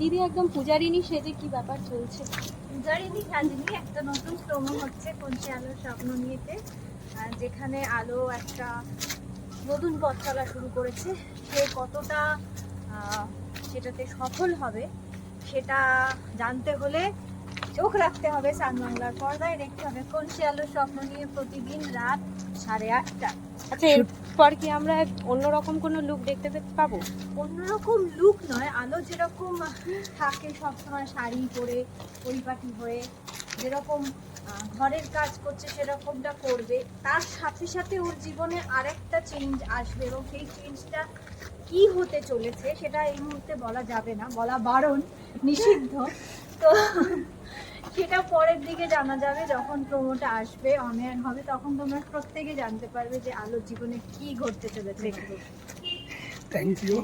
দিদি একদম পূজারিনী সেজে কি ব্যাপার চলছে? পূজারিনী সাজিনি, একটা নতুন প্রোমো হচ্ছে কঞ্চি আলোর স্বপ্ন নিয়েতে। যেখানে আলো একটা নতুন পথ চলা শুরু করেছে। সে কতটা সেটাতে সফল হবে, সেটা জানতে হলে চোখ রাখতে হবে সান বাংলার পর্দায় দেখতে হবে কঞ্চি আলোর স্বপ্ন নিয়ে প্রতিদিন রাত সাড়ে আটটা। আচ্ছা এরপর কি আমরা অন্যরকম কোনো লুক দেখতে পাবো? অন্যরকম লুক নয় আলো যেরকম থাকে সবসময় শাড়ি পরে পরিপাটি হয়ে যেরকম ঘরের কাজ করছে সেরকমটা করবে। তার সাথে সাথে ওর জীবনে আরেকটা চেঞ্জ আসবে এবং সেই চেঞ্জটা কি হতে চলেছে সেটা এই মুহূর্তে বলা যাবে না বলা বারণ নিষিদ্ধ। তো সেটা পরের দিকে জানা যাবে যখন প্রোমোটা আসবে অনলাইন হবে তখন তোমরা প্রত্যেকে জানতে পারবে যে আলোর জীবনে কি ঘটতে চলেছে। Thank you